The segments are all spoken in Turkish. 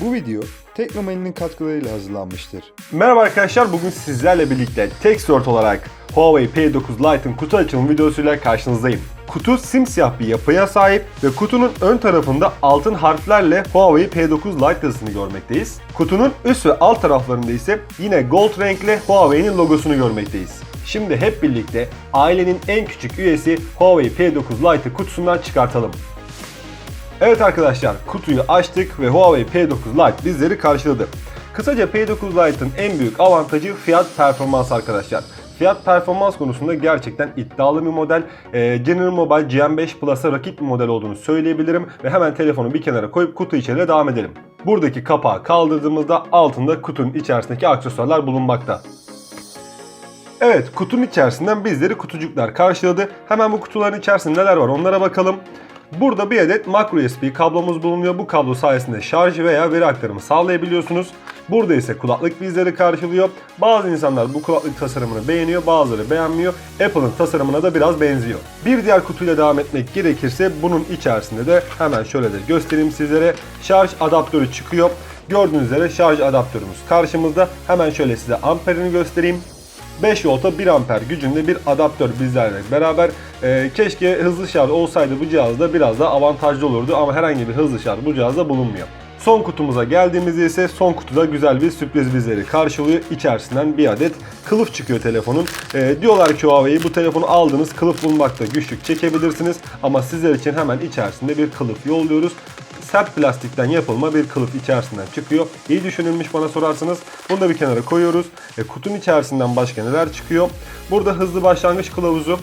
Bu video Teknomani'nin katkılarıyla hazırlanmıştır. Merhaba arkadaşlar, bugün sizlerle birlikte TechSort olarak Huawei P9 Lite'ın kutu açılım videosuyla karşınızdayım. Kutu simsiyah bir yapıya sahip ve kutunun ön tarafında altın harflerle Huawei P9 Lite yazısını görmekteyiz. Kutunun üst ve alt taraflarında ise yine gold renkle Huawei'nin logosunu görmekteyiz. Şimdi hep birlikte ailenin en küçük üyesi Huawei P9 Lite'ı kutusundan çıkartalım. Evet arkadaşlar kutuyu açtık ve Huawei P9 Lite bizleri karşıladı. Kısaca P9 Lite'ın en büyük avantajı fiyat performans arkadaşlar. Fiyat performans konusunda gerçekten iddialı bir model. Ee, General Mobile GM5 Plus'a rakip bir model olduğunu söyleyebilirim ve hemen telefonu bir kenara koyup kutu içeriğine devam edelim. Buradaki kapağı kaldırdığımızda altında kutunun içerisindeki aksesuarlar bulunmakta. Evet kutunun içerisinden bizleri kutucuklar karşıladı. Hemen bu kutuların içerisinde neler var onlara bakalım. Burada bir adet micro USB kablomuz bulunuyor. Bu kablo sayesinde şarj veya veri aktarımı sağlayabiliyorsunuz. Burada ise kulaklık bizleri karşılıyor. Bazı insanlar bu kulaklık tasarımını beğeniyor, bazıları beğenmiyor. Apple'ın tasarımına da biraz benziyor. Bir diğer kutuyla devam etmek gerekirse bunun içerisinde de hemen şöyle de göstereyim sizlere. Şarj adaptörü çıkıyor. Gördüğünüz üzere şarj adaptörümüz karşımızda. Hemen şöyle size amperini göstereyim. 5 volta 1 amper gücünde bir adaptör bizlerle beraber. Ee, keşke hızlı şarj olsaydı bu cihazda biraz daha avantajlı olurdu ama herhangi bir hızlı şarj bu cihazda bulunmuyor. Son kutumuza geldiğimizde ise son kutuda güzel bir sürpriz bizleri karşılıyor. İçerisinden bir adet kılıf çıkıyor telefonun. Ee, diyorlar ki Huawei bu telefonu aldınız kılıf bulmakta güçlük çekebilirsiniz ama sizler için hemen içerisinde bir kılıf yolluyoruz sert plastikten yapılma bir kılıf içerisinden çıkıyor. İyi düşünülmüş bana sorarsanız. Bunu da bir kenara koyuyoruz. E, kutunun içerisinden başka neler çıkıyor? Burada hızlı başlangıç kılavuzu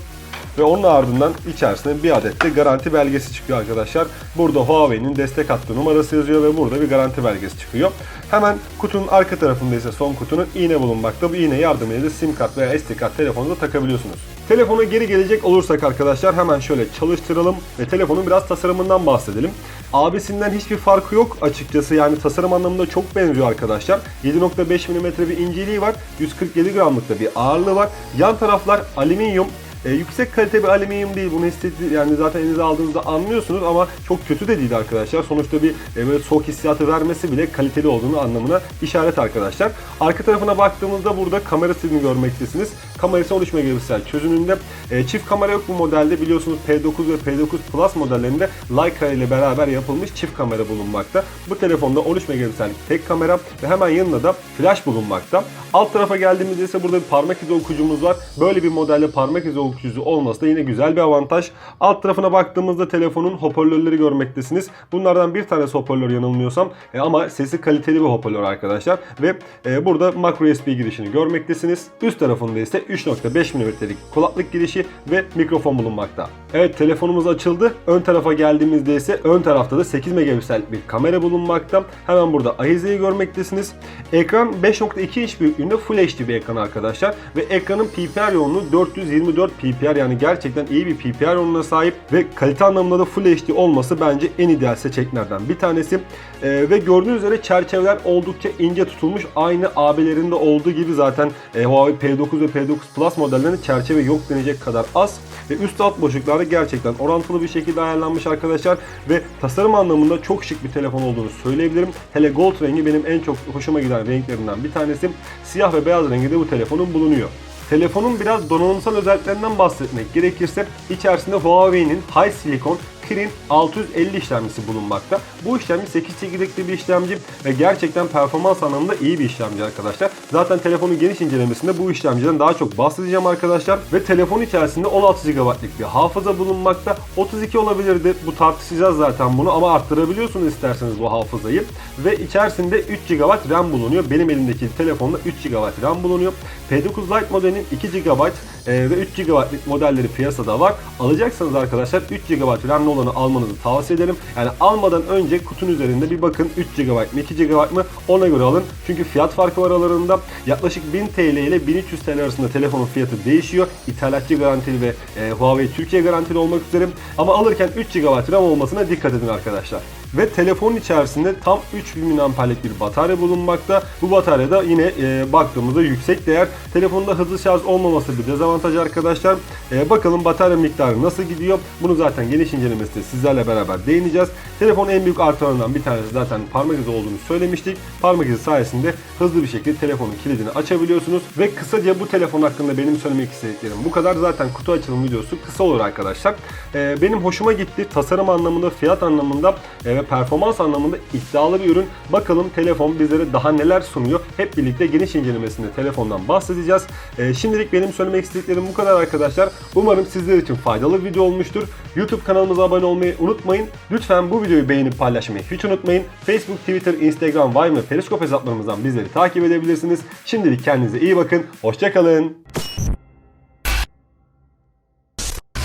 ve onun ardından içerisinde bir adet de garanti belgesi çıkıyor arkadaşlar. Burada Huawei'nin destek hattı numarası yazıyor ve burada bir garanti belgesi çıkıyor. Hemen kutunun arka tarafında ise son kutunun iğne bulunmakta. Bu iğne yardımıyla sim kart veya SD kart telefonunuza takabiliyorsunuz. Telefona geri gelecek olursak arkadaşlar hemen şöyle çalıştıralım ve telefonun biraz tasarımından bahsedelim. Abisinden hiçbir farkı yok açıkçası yani tasarım anlamında çok benziyor arkadaşlar. 7.5 mm bir inceliği var. 147 gramlık da bir ağırlığı var. Yan taraflar alüminyum. E, yüksek kalite bir alüminyum değil. Bunu hissetti yani zaten elinize aldığınızda anlıyorsunuz ama çok kötü de değil arkadaşlar. Sonuçta bir e, böyle soğuk hissiyatı vermesi bile kaliteli olduğunu anlamına işaret arkadaşlar. Arka tarafına baktığımızda burada kamera silini görmektesiniz. Kamerası oluşma görsel çözünümünde. E, çift kamera yok bu modelde. Biliyorsunuz P9 ve P9 Plus modellerinde Leica ile beraber yapılmış çift kamera bulunmakta. Bu telefonda 13 megapiksellik tek kamera ve hemen yanında da flash bulunmakta. Alt tarafa geldiğimizde ise burada bir parmak izi okuyucumuz var. Böyle bir modelde parmak izi okuyucusu olması da yine güzel bir avantaj. Alt tarafına baktığımızda telefonun hoparlörleri görmektesiniz. Bunlardan bir tanesi hoparlör yanılmıyorsam E, ama sesi kaliteli bir hoparlör arkadaşlar. Ve e, burada micro USB girişini görmektesiniz. Üst tarafında ise 3.5 mm'lik kulaklık girişi ve mikrofon bulunmakta. Evet telefonumuz açıldı. Ön tarafa geldiğimizde ise ön tarafta da 8 megapiksellik bir kamera bulunmakta. Hemen burada ahizeyi görmektesiniz. Ekran 5.2 inç büyüklüğünde Full HD bir ekran arkadaşlar. Ve ekranın PPR yoğunluğu 424 PPR yani gerçekten iyi bir PPR yoğunluğuna sahip. Ve kalite anlamında da Full HD olması bence en ideal seçeneklerden bir tanesi. Ee, ve gördüğünüz üzere çerçeveler oldukça ince tutulmuş. Aynı AB'lerinde olduğu gibi zaten e, Huawei P9 ve P9 Plus modellerinde çerçeve yok denecek kadar az. Ve üst alt boşluklarda gerçekten orantılı bir şekilde ayarlanmış arkadaşlar. Ve tasarım anlamında çok şık bir telefon olduğunu söyleyebilirim. Hele gold rengi benim en çok hoşuma giden renklerinden bir tanesi. Siyah ve beyaz rengi de bu telefonun bulunuyor. Telefonun biraz donanımsal özelliklerinden bahsetmek gerekirse içerisinde Huawei'nin High Silicon Kirin 650 işlemcisi bulunmakta. Bu işlemci 8 çekirdekli bir işlemci ve gerçekten performans anlamında iyi bir işlemci arkadaşlar. Zaten telefonun geniş incelemesinde bu işlemciden daha çok bahsedeceğim arkadaşlar. Ve telefon içerisinde 16 GB'lık bir hafıza bulunmakta. 32 olabilirdi. Bu tartışacağız zaten bunu ama arttırabiliyorsunuz isterseniz bu hafızayı. Ve içerisinde 3 GB RAM bulunuyor. Benim elimdeki telefonda 3 GB RAM bulunuyor. P9 Lite modelinin 2 GB ve 3 GB'lık modelleri piyasada var. Alacaksanız arkadaşlar 3 GB RAM'li olanı almanızı tavsiye ederim. Yani almadan önce kutunun üzerinde bir bakın 3 GB mı 2 GB mı ona göre alın. Çünkü fiyat farkı var aralarında. Yaklaşık 1000 TL ile 1300 TL arasında telefonun fiyatı değişiyor. İthalatçı garantili ve e, Huawei Türkiye garantili olmak üzere. Ama alırken 3 GB RAM olmasına dikkat edin arkadaşlar. Ve telefonun içerisinde tam 3000 mAh'lik bir batarya bulunmakta. Bu batarya da yine e, baktığımızda yüksek değer. Telefonda hızlı şarj olmaması bir dezavantaj arkadaşlar. E, bakalım batarya miktarı nasıl gidiyor? Bunu zaten geniş incelemesinde sizlerle beraber değineceğiz. Telefonun en büyük artılarından bir tanesi zaten parmak izi olduğunu söylemiştik. Parmak izi sayesinde hızlı bir şekilde telefonun kilidini açabiliyorsunuz. Ve kısaca bu telefon hakkında benim söylemek istediklerim bu kadar. Zaten kutu açılım videosu kısa olur arkadaşlar. E, benim hoşuma gitti. Tasarım anlamında, fiyat anlamında e, ve performans anlamında iddialı bir ürün. Bakalım telefon bizlere daha neler sunuyor. Hep birlikte geniş incelemesinde telefondan bahsedeceğiz. E, şimdilik benim söylemek istediklerim bu kadar arkadaşlar. Umarım sizler için faydalı bir video olmuştur. YouTube kanalımıza abone olmayı unutmayın. Lütfen bu videoyu beğenip paylaşmayı hiç unutmayın. Facebook, Twitter, Instagram, Vine ve Periscope hesaplarımızdan bizleri takip edebilirsiniz. Şimdilik kendinize iyi bakın. Hoşçakalın.